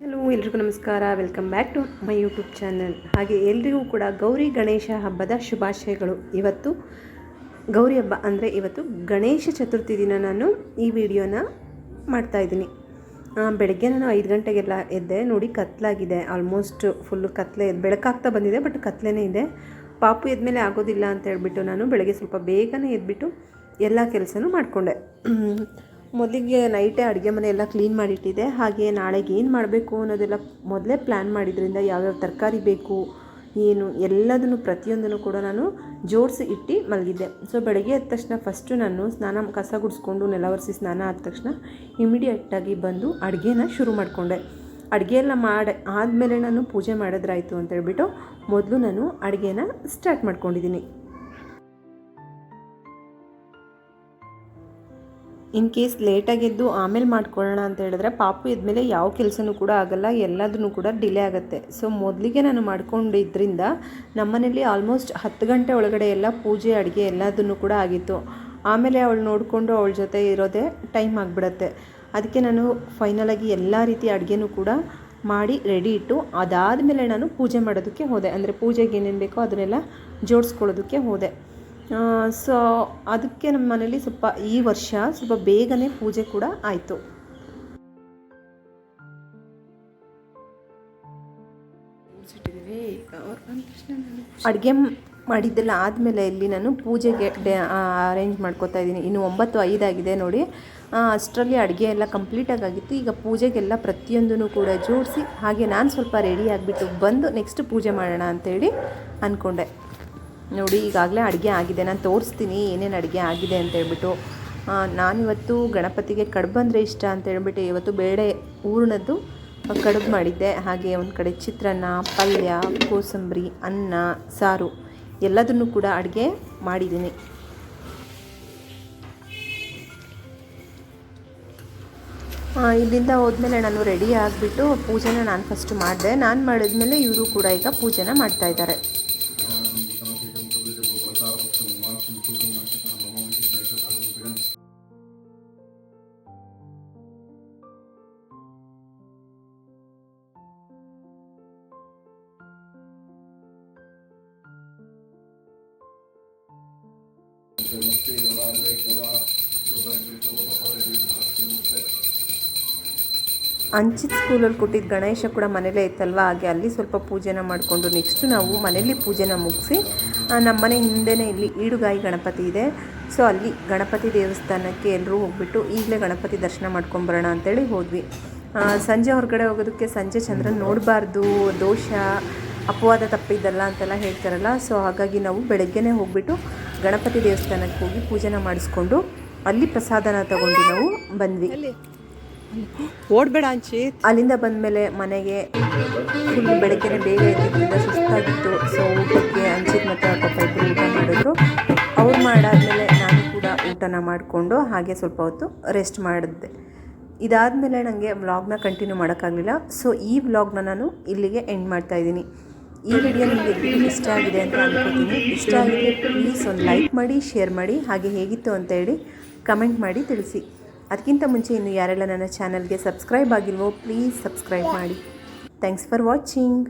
Hello ಎಲ್ರಿಗೂ ನಮಸ್ಕಾರ. Welcome back to my YouTube channel ಹಾಗೆ ಎಲ್ರಿಗೂ ಕೂಡ ಗೌರಿ ಗಣೇಶ ಹಬ್ಬದ ಶುಭಾಶಯಗಳು. ಇವತ್ತು ಗೌರಿ ಹಬ್ಬ ಅಂದರೆ ಇವತ್ತು ಗಣೇಶ ಚತುರ್ಥಿ ದಿನ ನಾನು ಈ ವಿಡಿಯೋನ ಮಾಡ್ತಾಯಿದ್ದೀನಿ ಬೆಳಗ್ಗೆ ನಾನು ಐದು ಗಂಟೆಗೆಲ್ಲ ಎದ್ದೆ, ನೋಡಿ ಕತ್ಲಾಗಿದೆ. ಆಲ್ಮೋಸ್ಟ್ ಫುಲ್ಲು ಕತ್ಲೆ, ಬೆಳಕಾಗ್ತಾ ಬಂದಿದೆ ಬಟ್ ಕತ್ಲೇನೇ ಇದೆ. ಪಾಪು ಎದ್ಮೇಲೆ ಆಗೋದಿಲ್ಲ ಅಂತ ಹೇಳ್ಬಿಟ್ಟು ನಾನು ಬೆಳಗ್ಗೆ ಸ್ವಲ್ಪ ಬೇಗನೆ ಎದ್ಬಿಟ್ಟು ಎಲ್ಲ ಕೆಲಸನೂ ಮಾಡಿಕೊಂಡೆ. ಮೊದಲಿಗೆ ನೈಟೇ ಅಡುಗೆ ಮನೆ ಎಲ್ಲ ಕ್ಲೀನ್ ಮಾಡಿಟ್ಟಿದ್ದೆ. ಹಾಗೆ ನಾಳೆಗೆ ಏನು ಮಾಡಬೇಕು ಅನ್ನೋದೆಲ್ಲ ಮೊದಲೇ ಪ್ಲ್ಯಾನ್ ಮಾಡಿದ್ರಿಂದ ಯಾವ್ಯಾವ ತರಕಾರಿ ಬೇಕು, ಏನು ಎಲ್ಲದನ್ನು ಪ್ರತಿಯೊಂದನ್ನು ಕೂಡ ನಾನು ಜೋಡಿಸಿ ಇಟ್ಟು ಮಲಗಿದ್ದೆ. ಸೊ ಬೆಳಗ್ಗೆ ಎದ್ದ ತಕ್ಷಣ ಫಸ್ಟು ನಾನು ಸ್ನಾನ ಕಸ ಗುಡಿಸ್ಕೊಂಡು ನೆಲ ಒರೆಸಿ ಸ್ನಾನ ಆದ ತಕ್ಷಣ ಇಮಿಡಿಯೇಟಾಗಿ ಬಂದು ಅಡುಗೆನ ಶುರು ಮಾಡಿಕೊಂಡೆ. ಅಡುಗೆ ಎಲ್ಲ ಮಾಡಿ ಆದಮೇಲೆ ನಾನು ಪೂಜೆ ಮಾಡಿದ್ರಾಯಿತು ಅಂತ ಹೇಳ್ಬಿಟ್ಟು ಮೊದಲು ನಾನು ಅಡುಗೆನ ಸ್ಟಾರ್ಟ್ ಮಾಡ್ಕೊಂಡಿದ್ದೀನಿ. ಇನ್ ಕೇಸ್ ಲೇಟಾಗೆದ್ದು ಆಮೇಲೆ ಮಾಡ್ಕೊಳ್ಳೋಣ ಅಂತ ಹೇಳಿದ್ರೆ ಪಾಪು ಇದ್ಮೇಲೆ ಯಾವ ಕೆಲಸನೂ ಕೂಡ ಆಗಲ್ಲ ಎಲ್ಲದನ್ನು ಕೂಡ ಡಿಲೇ ಆಗುತ್ತೆ. ಸೊ ಮೊದಲಿಗೆ ನಾನು ಮಾಡ್ಕೊಂಡಿದ್ದರಿಂದ ನಮ್ಮನೇಲಿ ಆಲ್ಮೋಸ್ಟ್ ಹತ್ತು ಗಂಟೆ ಒಳಗಡೆ ಎಲ್ಲ ಪೂಜೆ, ಅಡುಗೆ ಎಲ್ಲದನ್ನು ಕೂಡ ಆಗಿತ್ತು. ಆಮೇಲೆ ಅವಳು ನೋಡಿಕೊಂಡು ಅವಳ ಜೊತೆ ಇರೋದೇ ಟೈಮ್ ಆಗಿಬಿಡತ್ತೆ. ಅದಕ್ಕೆ ನಾನು ಫೈನಲಾಗಿ ಎಲ್ಲ ರೀತಿ ಅಡುಗೆನೂ ಕೂಡ ಮಾಡಿ ರೆಡಿ ಇಟ್ಟು ಅದಾದಮೇಲೆ ನಾನು ಪೂಜೆ ಮಾಡೋದಕ್ಕೆ ಹೋದೆ. ಅಂದರೆ ಪೂಜೆಗೆ ಏನೇನು ಬೇಕೋ ಅದನ್ನೆಲ್ಲ ಜೋಡಿಸ್ಕೊಳ್ಳೋದಕ್ಕೆ ಹೋದೆ. ಸೊ ಅದಕ್ಕೆ ನಮ್ಮ ಮನೇಲಿ ಸ್ವಲ್ಪ ಈ ವರ್ಷ ಸ್ವಲ್ಪ ಬೇಗನೆ ಪೂಜೆ ಕೂಡ ಆಯಿತು. ಅಡುಗೆ ಮಾಡಿದ್ದೆಲ್ಲ ಆದಮೇಲೆ ಇಲ್ಲಿ ನಾನು ಪೂಜೆಗೆ ಡೆ ಅರೇಂಜ್ ಮಾಡ್ಕೋತಾ ಇದ್ದೀನಿ. ಇನ್ನು ಒಂಬತ್ತು ಐದಾಗಿದೆ ನೋಡಿ. ಅಷ್ಟರಲ್ಲಿ ಅಡುಗೆ ಎಲ್ಲ ಕಂಪ್ಲೀಟಾಗಿ ಆಗಿತ್ತು ಈಗ ಪೂಜೆಗೆಲ್ಲ ಪ್ರತಿಯೊಂದೂ ಕೂಡ ಜೋಡಿಸಿ ಹಾಗೆ ನಾನು ಸ್ವಲ್ಪ ರೆಡಿ ಆಗಿಬಿಟ್ಟು ಬಂದು ನೆಕ್ಸ್ಟ್ ಪೂಜೆ ಮಾಡೋಣ ಅಂತೇಳಿ ಅಂದ್ಕೊಂಡೆ ನೋಡಿ, ಈಗಾಗಲೇ ಅಡುಗೆ ಆಗಿದೆ, ನಾನು ತೋರಿಸ್ತೀನಿ ಏನೇನು ಅಡುಗೆ ಆಗಿದೆ ಅಂತ ಹೇಳ್ಬಿಟ್ಟು. ನಾನಿವತ್ತು ಗಣಪತಿಗೆ ಕಡುಬು ಅಂದರೆ ಇಷ್ಟ ಅಂತ ಹೇಳ್ಬಿಟ್ಟು ಇವತ್ತು ಬೇಳೆ ಹೂರ್ಣದ್ದು ಕಡುಬು ಮಾಡಿದ್ದೆ. ಹಾಗೆ ಒಂದು ಕಡೆ ಚಿತ್ರಾನ್ನ, ಪಲ್ಯ, ಕೋಸಂಬರಿ, ಅನ್ನ, ಸಾರು, ಎಲ್ಲದನ್ನು ಕೂಡ ಅಡುಗೆ ಮಾಡಿದ್ದೀನಿ. ಇಲ್ಲಿಂದ ಹೋದ್ಮೇಲೆ ನಾನು ರೆಡಿ ಆಗಿಬಿಟ್ಟು ಪೂಜೆನ ನಾನು ಫಸ್ಟ್ ಮಾಡಿದೆ. ನಾನು ಮಾಡಿದ್ಮೇಲೆ ಇವರು ಕೂಡ ಈಗ ಪೂಜೆನ ಇದ್ದಾರೆ ಅಂಚಿತ್ ಸ್ಕೂಲಲ್ಲಿ ಕೊಟ್ಟಿದ್ದ ಗಣೇಶ ಕೂಡ ಮನೇಲೇ ಇತ್ತಲ್ವ? ಹಾಗೆ ಅಲ್ಲಿ ಸ್ವಲ್ಪ ಪೂಜೆನ ಮಾಡಿಕೊಂಡು ನೆಕ್ಸ್ಟು ನಾವು ಮನೇಲಿ ಪೂಜೆನ ಮುಗಿಸಿ ನಮ್ಮ ಮನೆ ಹಿಂದೆನೇ ಇಲ್ಲಿ ಈಡುಗಾಯಿ ಗಣಪತಿ ಇದೆ. ಸೊ ಅಲ್ಲಿ ಗಣಪತಿ ದೇವಸ್ಥಾನಕ್ಕೆ ಎಲ್ಲರೂ ಹೋಗ್ಬಿಟ್ಟು ಈಗಲೇ ಗಣಪತಿ ದರ್ಶನ ಮಾಡ್ಕೊಂಬರೋಣ ಅಂತೇಳಿ ಹೋದ್ವಿ. ಸಂಜೆ ಹೊರಗಡೆ ಹೋಗೋದಕ್ಕೆ ಸಂಜೆ ಚಂದ್ರನ ನೋಡಬಾರ್ದು, ದೋಷ, ಅಪವಾದ ತಪ್ಪಿದ್ದಲ್ಲ ಅಂತೆಲ್ಲ ಹೇಳ್ತಾರಲ್ಲ ಸೊ ಹಾಗಾಗಿ ನಾವು ಬೆಳಗ್ಗೆನೇ ಹೋಗ್ಬಿಟ್ಟು ಗಣಪತಿ ದೇವಸ್ಥಾನಕ್ಕೆ ಹೋಗಿ ಪೂಜೆನ ಮಾಡಿಸ್ಕೊಂಡು ಅಲ್ಲಿ ಪ್ರಸಾದನ ತಗೊಂಡು ನಾವು ಬಂದ್ವಿ. ಓಡ್ಬೇಡ ಅಂಚಿ. ಅಲ್ಲಿಂದ ಬಂದಮೇಲೆ ಮನೆಗೆ ಫುಲ್ ಬೆಳಗ್ಗೆನೆ ಬೇಗ ಎದ್ದಿದ್ದರಿಂದ ಸುಸ್ತಾಗಿತ್ತು. ಸೊ ಊಟಕ್ಕೆ ಅಂಚಿದ ಮತ್ತು ಪಾಪ ಇಬ್ಬರು ಊಟ ಮಾಡಿದ್ರು. ಅವ್ರು ಮಾಡಾದ್ಮೇಲೆ ನಾನು ಕೂಡ ಊಟನ ಮಾಡಿಕೊಂಡು ಹಾಗೆ ಸ್ವಲ್ಪ ಹೊತ್ತು ರೆಸ್ಟ್ ಮಾಡಿದ್ದೆ. ಇದಾದಮೇಲೆ ನನಗೆ ವ್ಲಾಗ್ನ ಕಂಟಿನ್ಯೂ ಮಾಡೋಕ್ಕಾಗಲಿಲ್ಲ. ಸೊ ಈ ವ್ಲಾಗ್ನ ನಾನು ಇಲ್ಲಿಗೆ ಎಂಡ್ ಮಾಡ್ತಾಯಿದ್ದೀನಿ ಈ ವಿಡಿಯೋ ನಿಮಗೆ ಇಷ್ಟ ಆಗಿದೆ ಅಂತ ಅನ್ಕೋತೀನಿ. ಇಷ್ಟ ಆಗಿದೆ ಪ್ಲೀಸ್ ಒಂದು ಲೈಕ್ ಮಾಡಿ ಶೇರ್ ಮಾಡಿ, ಹಾಗೆ ಹೇಗಿತ್ತು ಅಂತ ಹೇಳಿ ಕಮೆಂಟ್ ಮಾಡಿ ತಿಳಿಸಿ. ಅದಕ್ಕಿಂತ ಮುಂಚೆ ಇನ್ನು ಯಾರೆಲ್ಲ ನನ್ನ ಚಾನಲ್ಗೆ ಸಬ್ಸ್ಕ್ರೈಬ್ ಆಗಿಲ್ವೋ ಪ್ಲೀಸ್ ಸಬ್ಸ್ಕ್ರೈಬ್ ಮಾಡಿ. Thanks for watching